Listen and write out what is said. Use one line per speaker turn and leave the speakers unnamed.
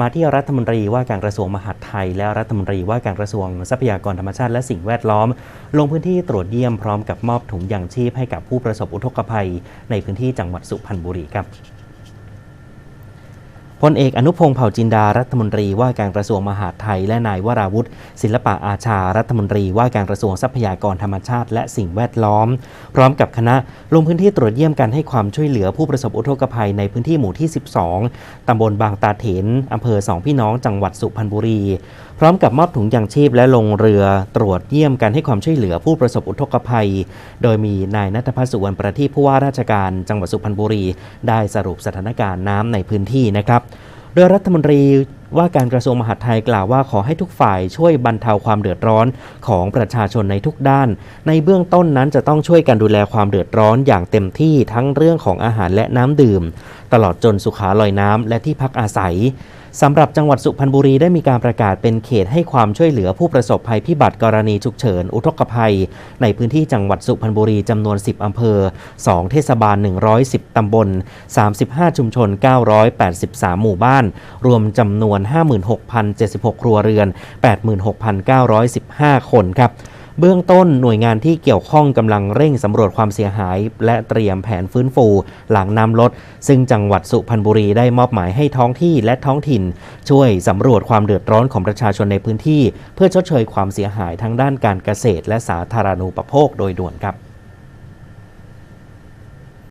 มาที่รัฐมนตรีว่าการกระทรวงมหาดไทย และรัฐมนตรีว่าการกระทรวงทรัพยากรธรรมชาติและสิ่งแวดล้อม ลงพื้นที่ตรวจเยี่ยมพร้อมกับมอบถุงยางชีพให้กับผู้ประสบอุทกภัย ในพื้นที่จังหวัดสุพรรณบุรีครับ พลเอกอนุพงศ์เผ่าจินดารัฐมนตรีว่าการกระทรวงมหาดไทย และนายวราวุฒิศิลปะอาชารัฐมนตรีว่าการกระทรวงทรัพยากรธรรมชาติ และสิ่งแวดล้อม พร้อมกับคณะลงพื้นที่ตรวจเยี่ยมการให้ความช่วยเหลือผู้ประสบอุทกภัยในพื้นที่หมู่ที่ 12 ตำบลบางตาเถนอำเภอสองพี่น้องจังหวัดสุพรรณบุรี พร้อมกับมอบถุงยางชีพและลงเรือตรวจเยี่ยมการให้ความช่วยเหลือผู้ประสบอุทกภัย โดยมีนายนัทพัฒน์สุวรรณประทีปผู้ว่าราชการจังหวัดสุพรรณบุรี ได้สรุปสถานการณ์น้ำในพื้นที่นะครับ โดยรัฐมนตรีว่าการกระทรวงมหาดไทยกล่าวว่าขอให้ทุกฝ่ายช่วยบรรเทาความเดือดร้อนของประชาชนในทุกด้าน ในเบื้องต้นนั้นจะต้องช่วยกันดูแลความเดือดร้อนอย่างเต็มที่ทั้งเรื่องของอาหารและน้ำดื่ม ตลอดจนสุขาลอยน้ำและที่พักอาศัยสำหรับจังหวัดสุพรรณบุรีได้มีการประกาศเป็นเขตให้ความช่วยเหลือผู้ประสบภัยพิบัติกรณีฉุกเฉิน อุทกภัย ในพื้นที่จังหวัดสุพรรณบุรีจำนวน 10 อำเภอ 2 เทศบาล 110 ตำบล 35 ชุมชน 983 หมู่บ้าน รวมจำนวน 56,076 ครัวเรือน 86,915 คนครับ เบื้องต้นหน่วยงานที่เกี่ยวข้องกำลังเร่งสำรวจความเสียหาย และเตรียมแผนฟื้นฟู หลังน้ำลด ซึ่งจังหวัดสุพรรณบุรีได้มอบหมายให้ท้องที่และท้องถิ่น ช่วยสำรวจความเดือดร้อนของประชาชนในพื้นที่ เพื่อชดเชยความเสียหายทั้งด้านการเกษตร และสาธารณูปโภคโดยด่วนครับ